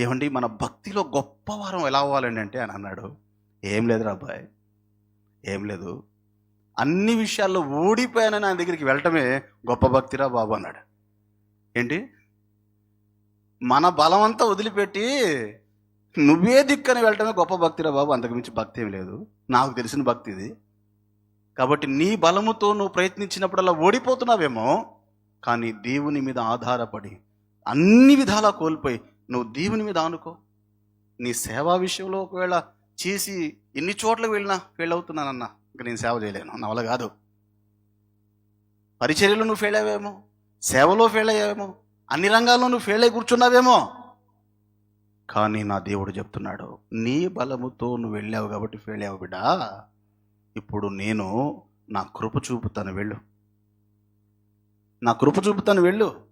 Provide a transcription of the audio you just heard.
ఏమండి మన భక్తిలో గొప్పవారం ఎలా అవ్వాలండి అంటే అని అన్నాడు. ఏం లేదురా అబ్బాయి ఏం లేదు. అన్ని విషయాల్లో ఊడిపోయానని ఆయన దగ్గరికి వెళ్ళటమే గొప్ప భక్తిరా బాబు అన్నాడు. ఏంటి? మన బలమంతా వదిలిపెట్టి నువ్వే దిక్కని వెళ్ళటమే గొప్ప భక్తిరా బాబు అంతకుమించి భక్తి ఏం లేదు. నాకు తెలిసిన భక్తి ఇది. కాబట్టి నీ బలముతో నువ్వు ప్రయత్నించినప్పుడల్లా ఓడిపోతున్నావేమో కానీ దేవుని మీద ఆధారపడి అన్ని విధాలా కోల్పోయి నువ్వు దేవుని మీద ఆనుకో. నీ సేవా విషయంలో ఒకవేళ చేసి ఎన్ని చోట్ల వెళ్ళినా ఫెయిల్ అవుతున్నానన్న ఇంకా నేను సేవ చేయలేను. నా వల్ల కాదు. పరిచర్యలో నువ్వు ఫెయిల్ అయ్యావేమో సేవలో ఫెయిల్ అయ్యావేమో అన్ని రంగాల్లో నువ్వు ఫెయిల్ అయి కూర్చున్నావేమో. కానీ నా దేవుడు చెప్తున్నాడు నీ బలముతో నువ్వు వెళ్ళావు కాబట్టి ఫెయిల్ అయ్యావు బిడ్డా. ఇప్పుడు నేను నా కృప చూపుతాను వెళ్ళు. నా కృప చూపుతాను వెళ్ళు.